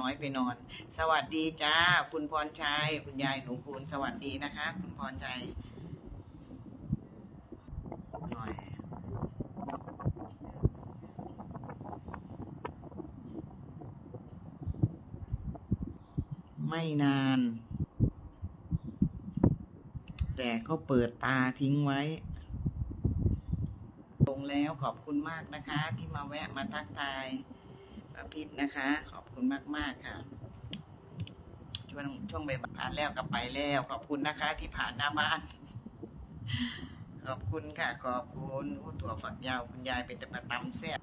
น้อยไปนอน สวัสดีจ้า คุณพรชัย คุณยายหนูคูณสวัสดีนะคะ คุณพรชัยหน่อยไม่นาน แต่ก็เปิดตาทิ้งไว้ ลงแล้วขอบคุณมากนะคะ ที่มาแวะมาทักทาย ป้าพิษนะคะ ขอบคุณมาก ๆ ค่ะ ช่วงช่วงบ่ายผ่านแล้วกลับไปแล้ว ขอบคุณนะคะ ที่ผ่านหน้าบ้าน ขอบคุณค่ะ ขอบคุณโอ้ถั่วฝักยาวคุณยายเป็นต่ประตำแซ่บ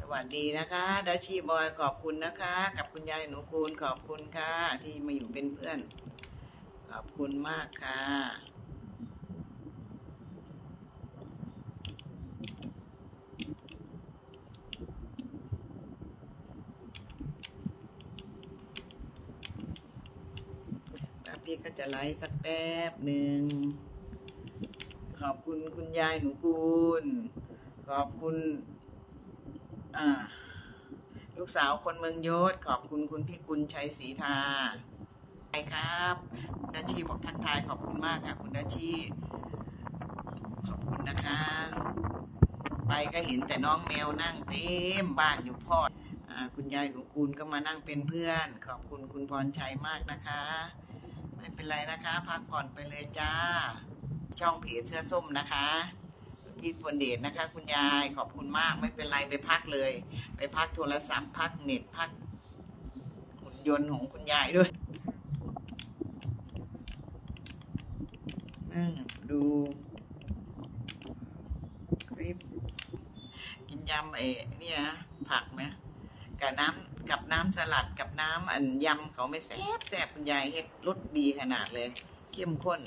สวัสดีนะคะดาชีบอยขอบคุณนะคะ กับคุณยายหนูคูณขอบคุณค่ะ ที่มาอยู่เป็นเพื่อน ขอบคุณมากค่ะป้าพี่ก็จะไลฟ์สักแป๊บหนึ่ง ขอบคุณคุณยายหนูกูล ขอบคุณลูกสาวคนเมืองยศ ขอบคุณคุณพี่กุลชัยศรีทา ครับคุณดาชีบอกทักทายขอบคุณมากค่ะ คุณดาชีขอบคุณนะคะ ไปก็เห็นแต่น้องแมวนั่งเต็มบ้านอยู่พ่ออคุณยายหนูกูลก็มานั่งเป็นเพื่อน ขอบคุณคุณพรชัยมากนะคะ ไม่เป็นไรนะคะ พักผ่อนไปเลยจ้า ช่องเพจเสื้อส้มนะคะพี่พลเดชนะคะ คุณยายขอบคุณมากไม่เป็นไรไปพักเลย ไปพักโทรศัพท์พักเน็ตพักหุ่นยนต์ของคุณยายด้วย นั่งดูคลิปกินยำเอเนี่ยผักนะกับน้ำกับน้ำสลัดกับน้ำอันยำเขาไม่แซ่บแซ่บคุณยายเฮ็ดรสดีขนาดเลย เข้มข้น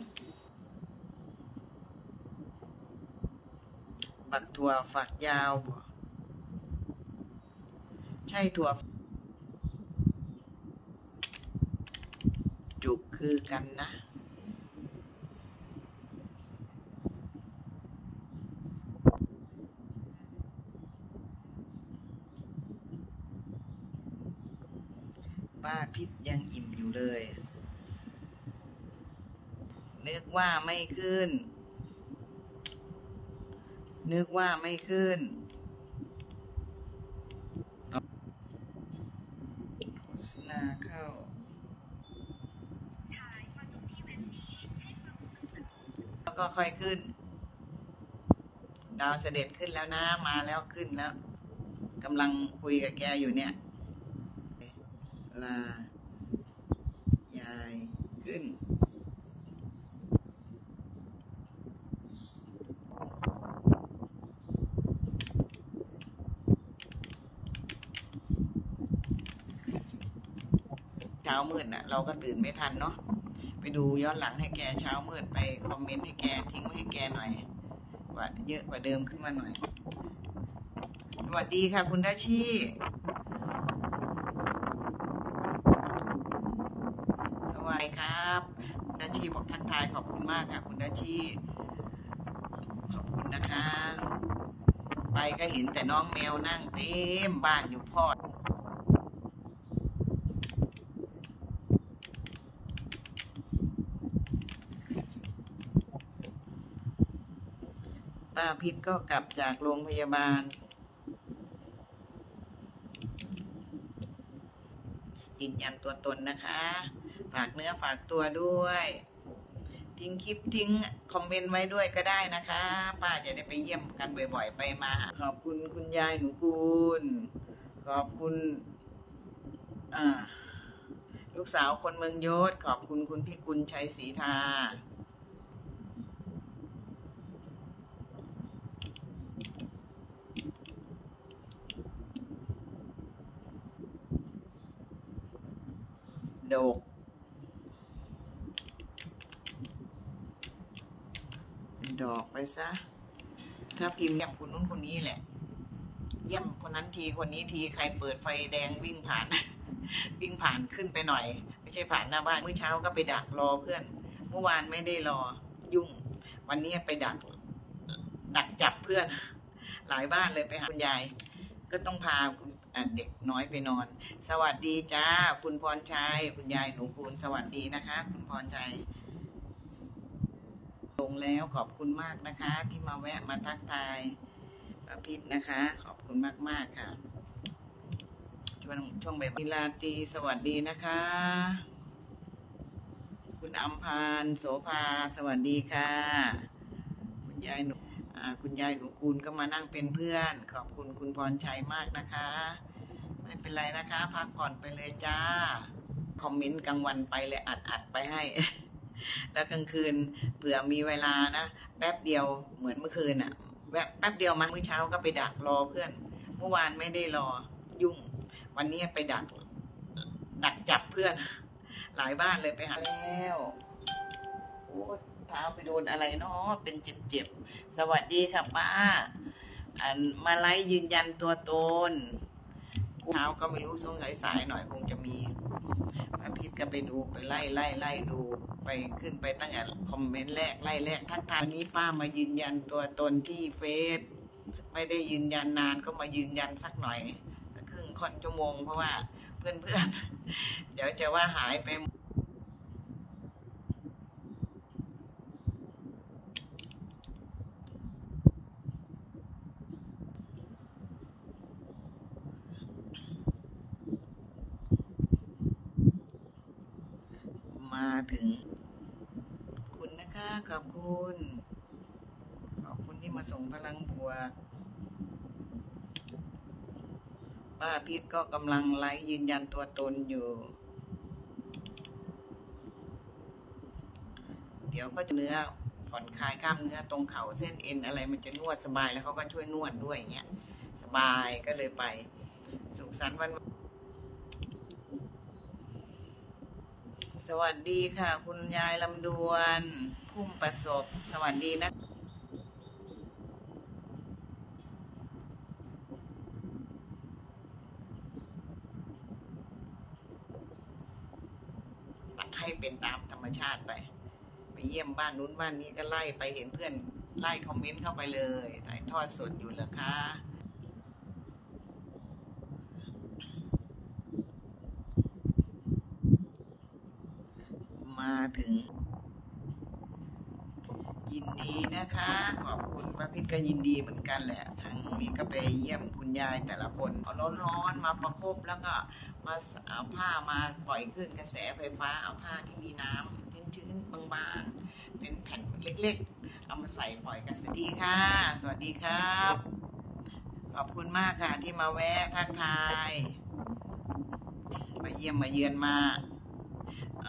บักถั่วฝักยาวบ่ใช่ถั่วจุกคือกันนะาพิษยังอิ่มอยู่เลยนึกว่าไม่ขึ้น นึกว่าไม่ขึ้น โฆษณาเข้า แล้วก็ค่อยขึ้น ดาวเสด็จขึ้นแล้วนะ มาแล้วขึ้นแล้วกำลังคุยกับแกอยู่เนี่ย ลา ยายขึ้น เช้ามืดน่ะ เราก็ตื่นไม่ทันเนาะไปดูย้อนหลังให้แกเช้ามืดไปคอมเมนต์ให้แกทิ้งไว้ให้แกหน่อย กว่าเยอะกว่าเดิมขึ้นมาหน่อย สวัสดีค่ะคุณดาชี สวัสดีครับคุณดาชีบอกทักทายขอบคุณมากค่ะ คุณดาชีขอบคุณนะคะ ไปก็เห็นแต่น้องแมวนั่งเต็มบ้านอยู่พ่อป้าพิษก็กลับจากโรงพยาบาล ยืนยันตัวตนนะคะ ฝากเนื้อฝากตัวด้วย ทิ้งคลิปทิ้งคอมเมนต์ไว้ด้วยก็ได้นะคะ ป้าจะได้ไปเยี่ยมกันบ่อย ๆ ไปมา ขอบคุณคุณยายหนูกูล ขอบคุณลูกสาวคนเมืองยศ ขอบคุณคุณพี่กุลชัยศรีทาโดก เป็นดอกไปซะ ถ้าพิมพ์เยี่ยมคนนู้นคนนี้แหละ เยี่ยมคนนั้นทีคนนี้ทีใครเปิดไฟแดงวิ่งผ่าน วิ่งผ่านขึ้นไปหน่อย ไม่ใช่ผ่านหน้าบ้านเมื่อเช้าก็ไปดักรอเพื่อน เมื่อวานไม่ได้รอยุ่ง วันนี้ไปดัก ดักจับเพื่อน หลายบ้านเลยไปหาคุณยาย ก็ต้องพาคุณเด็กน้อยไปนอน สวัสดีจ้า คุณพรชัยคุณยายหนูคูณสวัสดีนะคะ คุณพรชัย งแล้วขอบคุณมากนะคะ ที่มาแวะมาทักทายป้าพิษนะคะ ขอบคุณมากๆค่ะช่วงช่วงบ่ายลาตีสวัสดีนะคะ คุณอัมพานโสภาสวัสดีค่ะ คุณยายหนูอ่าคุณยายหนูคูณก็มานั่งเป็นเพื่อน ขอบคุณคุณพรชัยมากนะคะ ไม่เป็นไรนะคะ พักผ่อนไปเลยจ้า คอมเมนต์กลางวันไปเลยอัดอัดไปให้ แล้วกลางคืนเผื่อมีเวลานะแป๊บเดียวเหมือนเมื่อคืนอะแป๊บเดียวมาเมื่อเช้าก็ไปดักรอเพื่อน เมื่อวานไม่ได้รอยุ่ง วันนี้ไปดัก ดักจับเพื่อน หลายบ้านเลยไปหาแล้วโอ้เท้าไปโดนอะไรเนาะเป็นเจ็บๆ สวัสดีค่ะป้าอันมาไลฟ์ยืนยันตัวตนเท้าก็ไม่รู้ช่วงสายๆหน่อยคงจะมี คิดก็ไปดูไปไล่ไล่ไล่ดูไปขึ้นไปตั้งแต่คอมเมนต์แรกไล่แรกทักทายวันนี้ป้ามายืนยันตัวตนที่เฟซไม่ได้ยืนยันนานก็มายืนยันสักหน่อยครึ่งคอนชั่วโมงเพราะว่าเพื่อนๆเดี๋ยวจะว่าหายไป มา ถึง คุณนะคะขอบคุณ ขอบคุณที่มาส่งพลังบวกป้าพิษก็กำลังไลฟ์ยืนยันตัวตนอยู่ เดี๋ยวก็จะเนื้อผ่อนคลายกล้ามเนื้อตรงเข่าเส้นเอ็นอะไรมันจะนวดสบายแล้วเขาก็ช่วยนวดด้วยอย่างเงี้ย สบายก็เลยไป สุขสันต์วัน สวัสดีค่ะ คุณยายลำดวน พุ่มประสบ สวัสดีนะให้เป็นตามธรรมชาติไป ไปเยี่ยมบ้านนู้นบ้านนี้ก็ไล่ไปเห็นเพื่อนไล่คอมเมนต์เข้าไปเลยถ่ายทอดสดอยู่เหรอคะ มา ถึง ยินดีนะคะ ขอบคุณพระพิษก็ยินดีเหมือนกันแหละทางนี้ก็ไปเยี่ยมคุณยายแต่ละคนเอาร้อนๆมาประคบแล้วก็มาเอาผ้ามาปล่อยขึ้นกระแสไฟฟ้าเอาผ้าที่มีน้ำชื้นๆบางๆ เป็นแผ่นเล็กๆ เอามาใส่ปล่อยกระแสดีค่ะ สวัสดีครับ ขอบคุณมากค่ะที่มาแวะทักทายมาเยี่ยมมาเยือนมาเ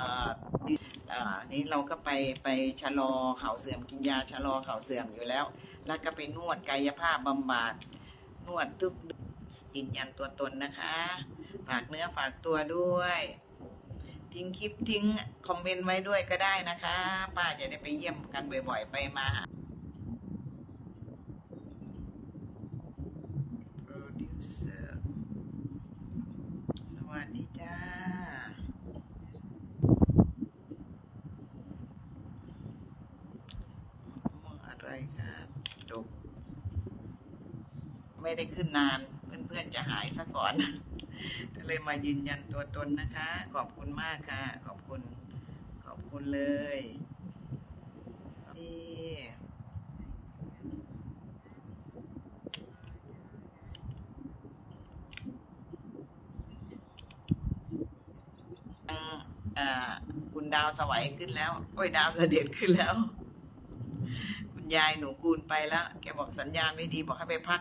อ่านี้เราก็ไปไปชะลอเข่าเสื่อมกินยาชะลอเข่าเสื่อมอยู่แล้ว แล้วก็ไปนวดกายภาพบำบัดนวดทุกยืนยันตัวตนนะคะ ฝากเนื้อฝากตัวด้วย ทิ้งคลิปทิ้งคอมเมนต์ไว้ด้วยก็ได้นะคะ ป้าจะได้ไปเยี่ยมกันบ่อยๆ ไปมาหา Producer สวัสดีจ้า มองอะไรคะจบไม่ได้ขึ้ นาน เพื่อนๆจะหายซะก่อนก็เลยมายืนยันตัวตนนะคะ ขอบคุณมากค่ะ ขอบคุณ ขอบคุณเลยที่คุณดาวสวัยขึ้นแล้ว โอ้ยดาวเสด็จขึ้นแล้ว คุณยายหนูกูลไปแล้ว แกบอกสัญญาณไม่ดีบอกให้ไปพัก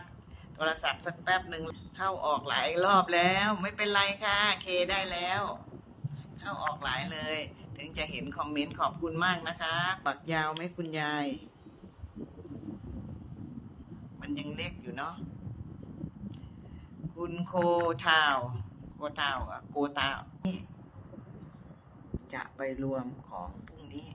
โทรศัพท์สักแป๊บหนึ่งเข้าออกหลายรอบแล้ว ไม่เป็นไรค่ะ เคได้แล้ว เข้าออกหลายเลย ถึงจะเห็นคอมเมนต์ขอบคุณมากนะคะปักยาวไหมคุณยาย มันยังเล็กอยู่เนาะคุณโคทาวโคทาวอะโกตาวนี่จะไปรวมของพรุ่งนี้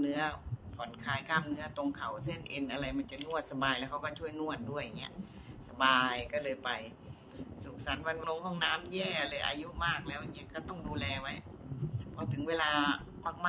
เนื้อผ่อนคลายกล้ามเนื้อตรงเข่าเส้นเอ็นอะไรมันจะนวดสบายแล้วเขาก็ช่วยนวดด้วยอย่างเงี้ยสบายก็เลยไป สุขสันต์วันลงห้องน้ำแย่เลยอายุมากแล้วอย่างเงี้ยก็ต้องดูแลไว้พอถึงเวลามากๆ